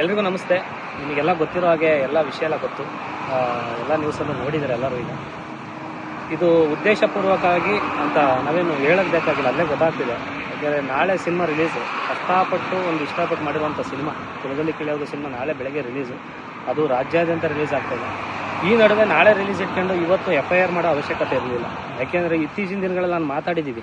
ಎಲ್ರಿಗೂ ನಮಸ್ತೆ. ನಿಮಗೆಲ್ಲ ಗೊತ್ತಿರೋ ಹಾಗೆ ಎಲ್ಲ ವಿಷಯ ಎಲ್ಲ ಗೊತ್ತು. ಎಲ್ಲ ನ್ಯೂಸನ್ನು ನೋಡಿದ್ದಾರೆ ಎಲ್ಲರೂ ಈಗ. ಇದು ಉದ್ದೇಶಪೂರ್ವಕವಾಗಿ ಅಂತ ನಾವೇನು ಹೇಳೋದು ಬೇಕಾಗಿಲ್ಲ, ಅಲ್ಲೇ ಗೊತ್ತಾಗ್ತಿದೆ. ಯಾಕೆಂದರೆ ನಾಳೆ ಸಿನಿಮಾ ರಿಲೀಸು ಕಷ್ಟಪಟ್ಟು ಒಂದು ಇಷ್ಟಪಟ್ಟು ಮಾಡಿರುವಂಥ ಸಿನಿಮಾ ಕುಲದಲ್ಲಿ ಕೇಳೋದು ಸಿನಿಮಾ ನಾಳೆ ಬೆಳಗ್ಗೆ ರಿಲೀಸು ಅದು ರಾಜ್ಯಾದ್ಯಂತ ರಿಲೀಸ್ ಆಗ್ತಿದೆ ಈ ನಡುವೆ ನಾಳೆ ರಿಲೀಸ್ ಇಟ್ಕೊಂಡು ಇವತ್ತು ಎಫ್ ಐ ಆರ್ ಮಾಡೋ ಅವಶ್ಯಕತೆ ಇರಲಿಲ್ಲ. ಯಾಕೆಂದರೆ ಇತ್ತೀಚಿನ ದಿನಗಳಲ್ಲಿ ನಾನು ಮಾತಾಡಿದ್ದೀವಿ.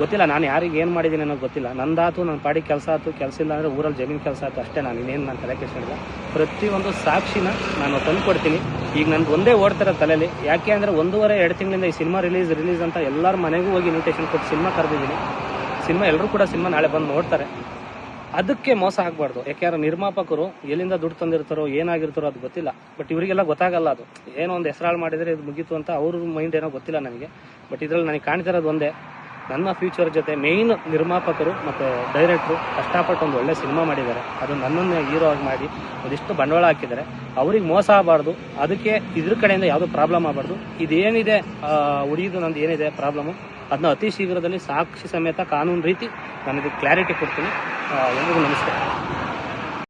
ಗೊತ್ತಿಲ್ಲ, ನಾನು ಯಾರಿಗೆ ಏನು ಮಾಡಿದ್ದೀನಿ ಅನ್ನೋದು ಗೊತ್ತಿಲ್ಲ. ನಂದಾತು ನನ್ನ ಪಾಡಿ ಕೆಲಸ ಆಯ್ತು ಕೆಲಸ ಇಲ್ಲ ಅಂದರೆ ಊರಲ್ಲಿ ಜಮೀನು ಕೆಲಸ ಆಯ್ತು ಅಷ್ಟೇ ನಾನು, ಇನ್ನೇನು ನಾನು ತಲೆ ಕೆಡಿಸಿಲ್ಲ ಪ್ರತಿಯೊಂದು ಸಾಕ್ಷಿನ ನಾನು ತಂದು ಕೊಡ್ತೀನಿ. ಈಗ ನನಗೆ ಒಂದೇ ಓಡ್ತಾರೆ ತಲೆಯಲ್ಲಿ ಯಾಕೆ ಅಂದರೆ ಒಂದೂವರೆ, ಎರಡು ತಿಂಗಳಿಂದ ಈ ಸಿನಿಮಾ ರಿಲೀಸ್ ರಿಲೀಸ್ ಅಂತ ಎಲ್ಲರ ಮನೆಗೂ ಹೋಗಿ ಇನ್ವಿಟೇಷನ್ ಕೊಟ್ಟು ಸಿನಿಮಾ ಕರೆದಿದ್ದೀನಿ. ಸಿನಿಮಾ ಎಲ್ಲರೂ ಕೂಡ ಸಿನಿಮಾ ನಾಳೆ ಬಂದು ನೋಡ್ತಾರೆ. ಅದಕ್ಕೆ ಮೋಸ ಆಗಬಾರ್ದು. ಯಾಕೆಂದ್ರೆ ನಿರ್ಮಾಪಕರು ಎಲ್ಲಿಂದ ದುಡ್ಡು ತಂದಿರ್ತಾರೋ, ಏನಾಗಿರ್ತಾರೋ ಅದು ಗೊತ್ತಿಲ್ಲ. ಬಟ್ ಇವರಿಗೆಲ್ಲ ಗೊತ್ತಾಗಲ್ಲ ಅದು. ಏನೋ ಒಂದು ಹೆಸರಾಳು ಮಾಡಿದರೆ ಇದು ಮುಗೀತು ಅಂತ ಅವ್ರ ಮೈಂಡ್ ಏನೋ ಗೊತ್ತಿಲ್ಲ ನನಗೆ. ಬಟ್ ಇದರಲ್ಲಿ ನನಗೆ ಕಾಣ್ತಿರೋದು ಒಂದೇ. ನನ್ನ ಫ್ಯೂಚರ್ ಜೊತೆ ಮೇಯ್ನ್ ನಿರ್ಮಾಪಕರು ಮತ್ತು ಡೈರೆಕ್ಟ್ರು ಕಷ್ಟಪಟ್ಟು ಒಂದು ಒಳ್ಳೆ ಸಿನಿಮಾ ಮಾಡಿದ್ದಾರೆ. ಅದು ನನ್ನನ್ನು ಹೀರೋ ಆಗಿ ಮಾಡಿ ಒಂದಿಷ್ಟು ಬಂಡವಾಳ ಹಾಕಿದ್ದಾರೆ. ಅವ್ರಿಗೆ ಮೋಸ ಆಗಬಾರ್ದು. ಅದಕ್ಕೆ ಇದ್ರ ಕಡೆಯಿಂದ ಯಾವುದೂ ಪ್ರಾಬ್ಲಮ್ ಆಗಬಾರ್ದು. ಇದೇನಿದೆ? ಉಳಿಯೋದು ನಂದು ಏನಿದೆ ಪ್ರಾಬ್ಲಮು ಅದನ್ನ ಅತಿ ಶೀಘ್ರದಲ್ಲಿ ಸಾಕ್ಷಿ ಸಮೇತ ಕಾನೂನು ರೀತಿ ನನಗೆ ಕ್ಲಾರಿಟಿ ಕೊಡ್ತೀನಿ. ಎಲ್ಲರಿಗೂ ನಮಸ್ಕಾರ.